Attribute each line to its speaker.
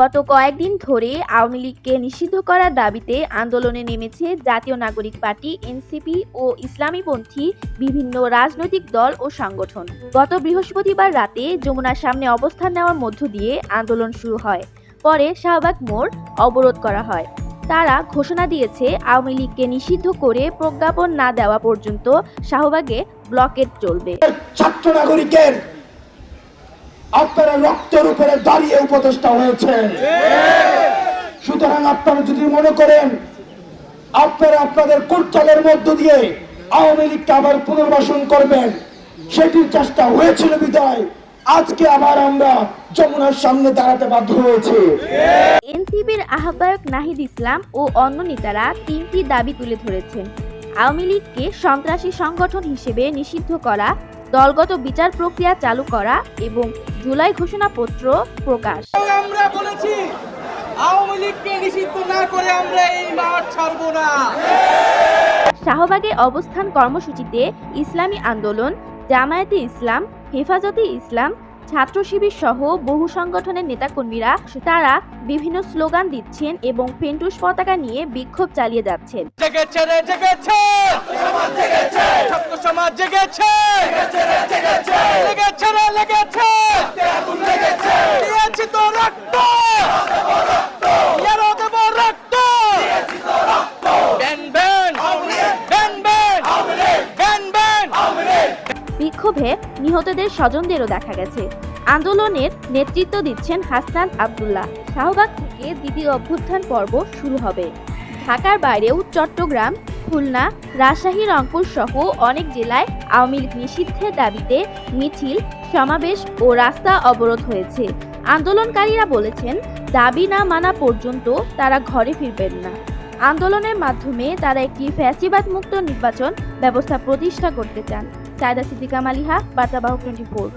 Speaker 1: গত কয়েকদিন ধরে আওয়ামী লীগকে নিষিদ্ধ করার দাবিতে আন্দোলনে নেমেছে জাতীয় নাগরিক পার্টি, এনসিপি ও ইসলামীপন্থী বিভিন্ন রাজনৈতিক দল ও সংগঠন। গত বৃহস্পতিবার রাতে যমুনার সামনে অবস্থান নেওয়ার মধ্য দিয়ে আন্দোলন শুরু হয়। পরে শাহবাগ মোড় অবরোধ করা হয়। তারা ঘোষণা দিয়েছে আওয়ামী লীগকে নিষিদ্ধ করে প্রজ্ঞাপন না দেওয়া পর্যন্ত শাহবাগে ব্লকেট চলবে।
Speaker 2: ছাত্র নাগরিকের আপনারা রক্তের উপরে দাঁড়িয়ে উপদেষ্টা হয়েছেন। সুতরাং আপনারা যদি মনে করেন, আপনারা আপনাদের কুটচালের মধ্য দিয়ে আওয়ামী লীগকে আবার পুনর্বাসন করবেন, সেটির চেষ্টা হয়েছিল বিদায়। আজকে আবার আমরা যমুনার সামনে দাঁড়াতে বাধ্য হয়েছি।
Speaker 1: এনসিপির আহ্বায়ক নাহিদ ইসলাম ও অন্য নেতারা তিনটি দাবি তুলে ধরেছেন। আওয়ামী লীগকে সন্ত্রাসী সংগঠন হিসেবে নিষিদ্ধ করা দলগত বিচার প্রক্রিয়া চালু করা এবং জুলাই ঘোষণাপত্র প্রকাশ।
Speaker 3: আমরা বলেছি আওয়ামী লীগকে নিষিদ্ধ না করে আমরা এই মাঠ ছাড়বো না।
Speaker 1: শাহবাগে অবস্থান কর্মসূচিতে ইসলামী আন্দোলন জামায়াতে ইসলাম হেফাজতে ইসলাম ছাত্র শিবির সহ বহু সংগঠনের নেতাকর্মীরা তারা বিভিন্ন স্লোগান দিচ্ছেন এবং পেন্টুস পতাকা নিয়ে বিক্ষোভ চালিয়ে যাচ্ছেন।
Speaker 3: জেগেছে রে জেগেছে! ছাত্র সমাজ জেগেছে!
Speaker 1: বিক্ষোভে নিহতদের স্বজনদেরও দেখা গেছে। আন্দোলনের নেতৃত্ব দিচ্ছেন হাসনান আবদুল্লাহ। শাহবাগ থেকে দ্বিতীয় অভ্যুত্থান পর্ব শুরু হবে। ঢাকার বাইরেও চট্টগ্রাম, খুলনা, রাজশাহী, রংপুর সহ অনেক জেলায় আওয়ামী লীগ নিষিদ্ধের দাবিতে মিছিল, সমাবেশ ও রাস্তা অবরোধ হয়েছে। আন্দোলনকারীরা বলেছেন, দাবি না মানা পর্যন্ত তারা ঘরে ফিরবেন না। আন্দোলনের মাধ্যমে তারা একটি ফ্যাসিবাদ মুক্ত নির্বাচন ব্যবস্থা প্রতিষ্ঠা করতে চান। সায়দা সিদ্দিকা মালিহা বার্তাবাহক টোয়েন্টি ফোর।